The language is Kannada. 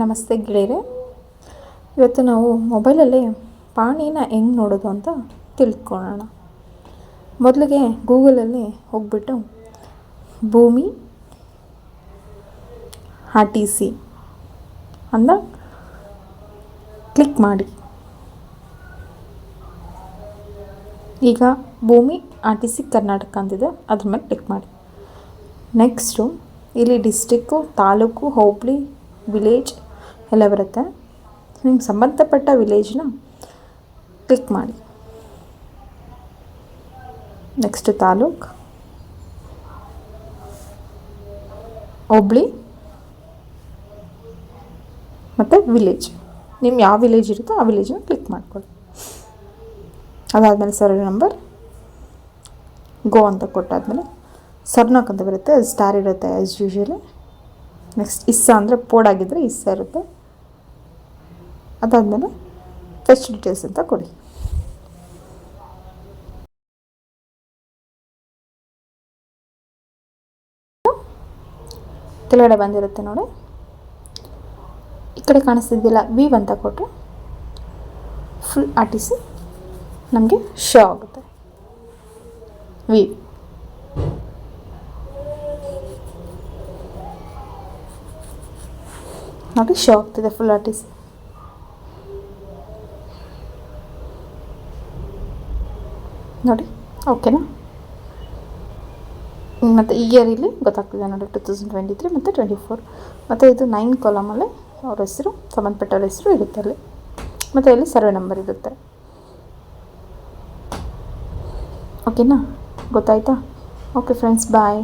ನಮಸ್ತೆ ಗೆಳೆಯರೆ. ಇವತ್ತು ನಾವು ಮೊಬೈಲಲ್ಲಿ ಪಾಣಿನ ಹೆಂಗೆ ನೋಡೋದು ಅಂತ ತಿಳ್ಕೊಳ್ಳೋಣ. ಮೊದಲಿಗೆ ಗೂಗಲಲ್ಲಿ ಹೋಗ್ಬಿಟ್ಟು ಭೂಮಿ, ಆರ್ ಟಿ ಸಿ ಅಂತ ಕ್ಲಿಕ್ ಮಾಡಿ. ಈಗ ಭೂಮಿ, ಆರ್ ಟಿ ಸಿ ಕರ್ನಾಟಕ ಅಂತಿದೆ, ಅದ್ರ ಮೇಲೆ ಕ್ಲಿಕ್ ಮಾಡಿ. ನೆಕ್ಸ್ಟು ಇಲ್ಲಿ ಡಿಸ್ಟಿಕ್ಕು ತಾಲೂಕು, ಹೋಬಳಿ ವಿಲೇಜ್ ಎಲ್ಲ ಬರುತ್ತೆ. ನಿಮ್ಗೆ ಸಂಬಂಧಪಟ್ಟ ವಿಲೇಜ್ನ ಕ್ಲಿಕ್ ಮಾಡಿ. ನೆಕ್ಸ್ಟ್ ತಾಲೂಕು. ಹೋಬ್ಳಿ ಮತ್ತು ವಿಲೇಜ್ ನಿಮ್ಮ ಯಾವ ವಿಲೇಜ್ ಇರುತ್ತೋ ಆ ವಿಲೇಜನ್ನ ಕ್ಲಿಕ್ ಮಾಡ್ಕೊಳ್ಳಿ. ಅದಾದಮೇಲೆ ಸರ್ ನಂಬರ್ ಗೋ ಅಂತ ಕೊಟ್ಟಾದಮೇಲೆ ಸರ್ನಾಕ್ ಅಂತ ಬರುತ್ತೆ. ಸ್ಟಾರ್ ಇರುತ್ತೆ ಆ್ಯಸ್ ಯೂಶ್ವಲಿ ನೆಕ್ಸ್ಟ್ ಇಸ್ಸಾ ಅಂದರೆ ಪೋಡಾಗಿದ್ದರೆ ಇಸ್ಸಾ ಇರುತ್ತೆ. ಅದಾದಮೇಲೆ ಫೆಸ್ಟ್ ಡೀಟೇಲ್ಸ್ ಅಂತ ಕೊಡಿ. ಕೆಳಗಡೆ ಬಂದಿರುತ್ತೆ ನೋಡಿ. ಈ ಕಡೆ ಕಾಣಿಸ್ತಿದ್ದಿಲ್ಲ ವೀವ್ ಅಂತ ಕೊಟ್ಟರೆ ಫುಲ್ ಆಟಿಸಿ ನಮಗೆ ಶೋ ಆಗುತ್ತೆ. ವಿ ನೋಡಿ ಶೋ ಆಗ್ತಿದೆ ಫುಲ್ ಆರ್ಟಿಸ್ ನೋಡಿ ಓಕೆನಾ ಮತ್ತು ಇಯರ್ ಇಲ್ಲಿ ಗೊತ್ತಾಗ್ತಿದೆ ನೋಡಿ ಟು ತೌಸಂಡ್ ಟ್ವೆಂಟಿ ತ್ರೀ ಮತ್ತು ಟ್ವೆಂಟಿ ಫೋರ್ ಮತ್ತು ಇದು ನೈನ್ ಕಾಲಮಲ್ಲಿ ಅವ್ರ ಹೆಸರು, ಸಂಬಂಧಪಟ್ಟವ್ರ ಹೆಸರು ಇರುತ್ತೆ ಅಲ್ಲಿ. ಮತ್ತು ಇಲ್ಲಿ ಸರ್ವೆ ನಂಬರ್ ಇರುತ್ತೆ. ಓಕೆನಾ ಗೊತ್ತಾಯ್ತಾ? Okay friends bye